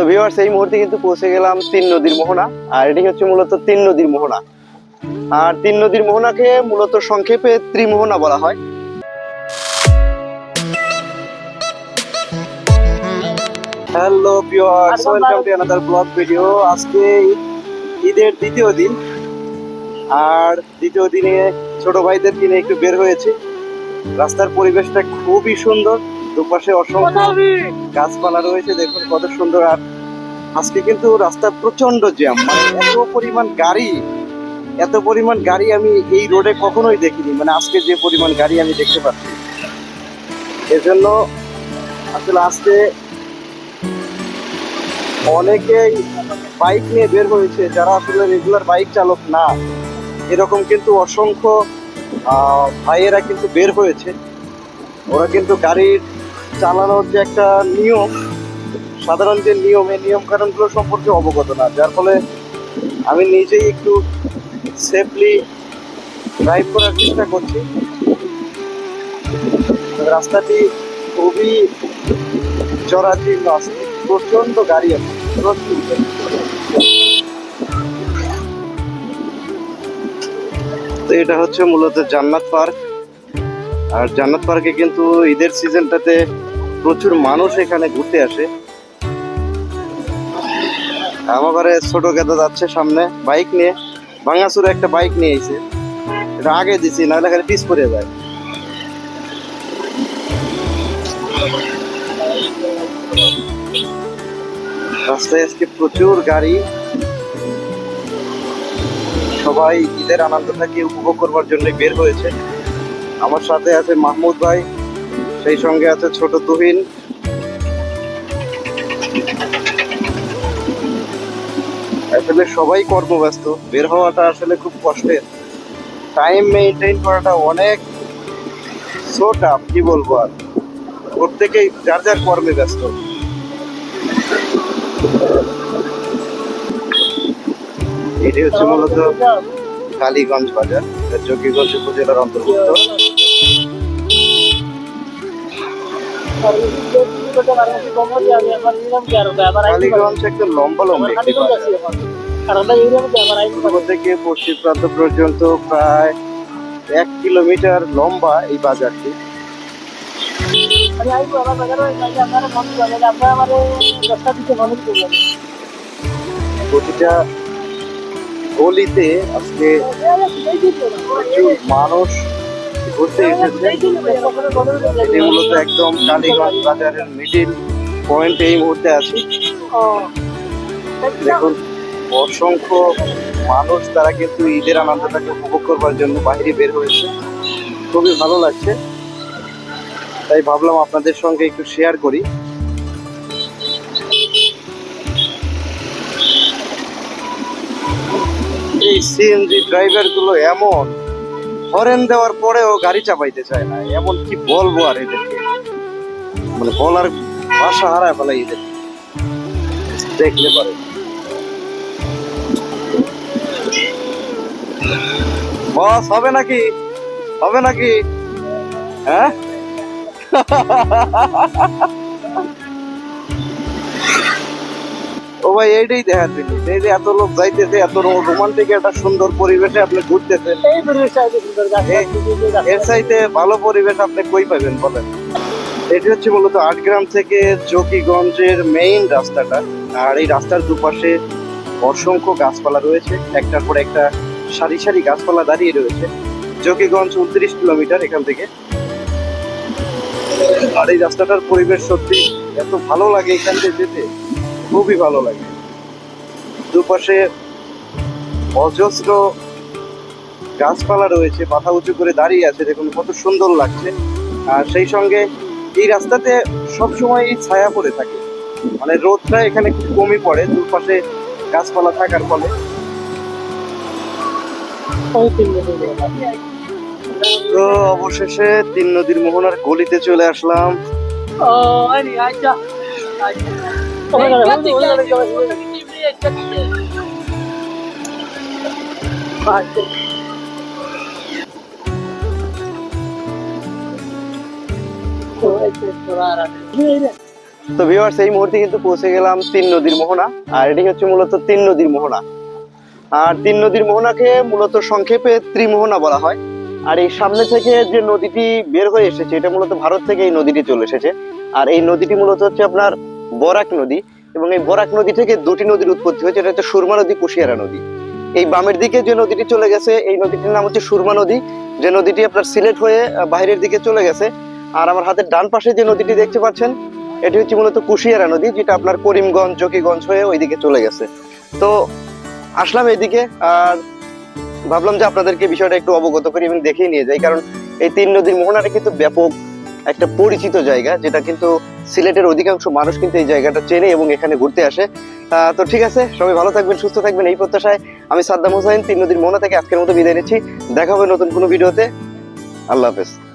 তো ভিউয়ার্স এই মুহূর্তে কিন্তু পৌঁছে গেলাম তিন নদীর মোহনা আর এটি হচ্ছে মূলত তিন নদীর মোহনা। আর তিন নদীর মোহনাকে মূলত সংক্ষেপে ত্রিমোহনা বলা হয়। Hello viewers welcome to another blog video আজকে ঈদের দ্বিতীয় দিন আর দ্বিতীয় দিনে ছোট ভাইদের কিনে একটু বের হয়েছে। রাস্তার পরিবেশটা খুবই সুন্দর। দুপাশে অসংখ্য গাছপালা রয়েছে দেখুন কত সুন্দর। আর আজকে কিন্তু রাস্তা প্রচণ্ড জ্যাম মানে এত পরিমাণ গাড়ি এত পরিমাণ গাড়ি আমি এই রোডে কখনোই দেখিনি মানে আজকে যে পরিমাণ গাড়ি আমি দেখতে পাচ্ছি। এজন্য আসলে আজকে অনেকেই বাইক নিয়ে বের হয়েছে যারা আসলে রেগুলার বাইক চালক না। এরকম কিন্তু অসংখ্য আহ, ভাইয়েরা কিন্তু বের হয়েছে। ওরা কিন্তু গাড়ির চালানোর যে একটা নিয়ম, সাধারণ যে নিয়ম, এই নিয়ম কানুনগুলো সম্পর্কে অবগত না। যার ফলে আমি নিজেই একটু সেফলি ড্রাইভ করার চেষ্টা করছি। রাস্তাটি খুবই জরাজীর্ণ আছে। প্রচণ্ড গাড়ি আছে। প্রচুর তো এটা হচ্ছে মূলত জান্নাত পার্ক। আর জান্নাত পার্কে কিন্তু ঈদের সিজনটাতে প্রচুর মানুষ এখানে ঘুরতে আসে। আমার ঘরে ছোট গেদা যাচ্ছে সামনে, বাইক নিয়ে। ভাঙাচুরে একটা বাইক নিয়ে এসে। এটা আগে দিছি, নাহলে খালি পিস পরে যায়। রাস্তায় আজকে প্রচুর গাড়ি। সবাই ঈদের আনন্দটাকে উপভোগ করবার জন্য বের হয়েছে। আমার সাথে আছে মাহমুদ ভাই। সেই সঙ্গে আছে ছোট তুহিন। আসলে সবাই কর্মব্যস্ত, বের হওয়াটা আসলে খুব কষ্টের। টাইম মেনটেন করাটা অনেক সো টাফ কি বলব আর? প্রত্যেকেই যার যার কর্মে ব্যস্ত। এটি হচ্ছে মূলত কালীগঞ্জ বাজার যোগীগঞ্জ উপজেলার অন্তর্ভুক্ত। থেকে পশ্চিম প্রান্ত পর্যন্ত প্রায় এক কিলোমিটার লম্বা এই বাজারটি প্রতিটা গলিতে আজকে প্রচুর মানুষ ঘুরতে এসেছে। এটি মূলত একদম কালীগঞ্জ বাজারের মিডিল পয়েন্টে এই মুহূর্তে আছি। দেখুন অসংখ্য মানুষ তারা কিন্তু ঈদের আনন্দটাকে উপভোগ করবার জন্য বাইরে বের হয়েছে। খুবই ভালো লাগছে। তাই ভাবলাম আপনাদের সঙ্গে একটু শেয়ার করি। এই সিএনজি ড্রাইভারগুলো এমন হরেন দেওয়ার পরেও গাড়ি চাপাইতে চায় না। এমন কি বলব আর এদেরকে মানে বলার ভাষা হারায় ফেলাই এদের। দেখলে পারে। বস, হবে নাকি? হবে নাকি? হ্যাঁ? ও ভাই এইটাই দেখার জিনিস। এই যে এত লোক যাইতেছে এত রোমান্টিক একটা সুন্দর পরিবেশে আপনি ঘুরতেছেন। এর চাইতে ভালো পরিবেশ আপনি কই পাবেন বলেন? এটি হচ্ছে মূলত আটগ্রাম থেকে জকিগঞ্জের মেইন রাস্তাটা। আর এই রাস্তার দুপাশে অসংখ্য গাছপালা রয়েছে। একটার পর একটা সারি সারি গাছপালা দাঁড়িয়ে রয়েছে। জকিগঞ্জ উনত্রিশ কিলোমিটার এখান থেকে। আর এই রাস্তাটার পরিবেশ সত্যি এত ভালো লাগে এখান থেকে যেতে। খুবই ভালো লাগে। দুপাশে অজস্র গাছপালা রয়েছে, মাথা উঁচু করে দাঁড়িয়ে আছে, দেখুন কত সুন্দর লাগছে। আর সেই সঙ্গে এই রাস্তাতে সবসময় এই ছায়া পড়ে থাকে। মানে রোদটা এখানে খুব কমই পড়ে, দুপাশে গাছপালা থাকার ফলে। তো অবশেষে তিন নদীর মোহনার গলিতে চলে আসলাম। তো ভিউয়ার্স এই মুহূর্তে কিন্তু পৌঁছে গেলাম তিন নদীর মোহনা আর এটি হচ্ছে মূলত তিন নদীর মোহনা। আর তিন নদীর মোহনাকে মূলত সংক্ষেপে ত্রিমোহনা বলা হয়। আর এই সামনে থেকে যে নদীটি বের হয়ে এসেছে এটা মূলত ভারত থেকে এই নদীটি চলে এসেছে। আর এই নদীটি মূলত হচ্ছে আপনার বরাক নদী এবং এই বরাক নদী থেকে দুটি নদীর উৎপত্তি হয়েছে, এটা হচ্ছে সুরমা নদী, কুশিয়ারা নদী। এই বামের দিকে যে নদীটি চলে গেছে, এই নদীটির নাম হচ্ছে সুরমা নদী। যে নদীটি আপনার সিলেট হয়ে বাইরের দিকে চলে গেছে, আর আমার হাতের ডান পাশে যে নদীটি দেখতে পাচ্ছেন, এটি হচ্ছে মূলত কুশিয়ারা নদী, যেটা আপনার করিমগঞ্জ জকিগঞ্জ হয়ে ওইদিকে চলে গেছে। তো আসলাম এইদিকে, আর ভাবলাম যে আপনাদেরকে বিষয়টা একটু অবগত করি এবং দেখিয়ে নিয়ে যাই, কারণ এই তিন নদীর মোহনাটা কিন্তু ব্যাপক। একটা পরিচিত জায়গা, যেটা কিন্তু সিলেটের অধিকাংশ মানুষ কিন্তু এই জায়গাটা চেনে এবং এখানে ঘুরতে আসে। তো ঠিক আছে, সবাই ভালো থাকবেন, সুস্থ থাকবেন, এই প্রত্যাশায় আমি সাদ্দাম হোসেন, তিন নদীর মনে থেকে আজকের মতো বিদায় নিচ্ছি। দেখা হবে নতুন কোনো ভিডিওতে। আল্লাহ হাফেজ।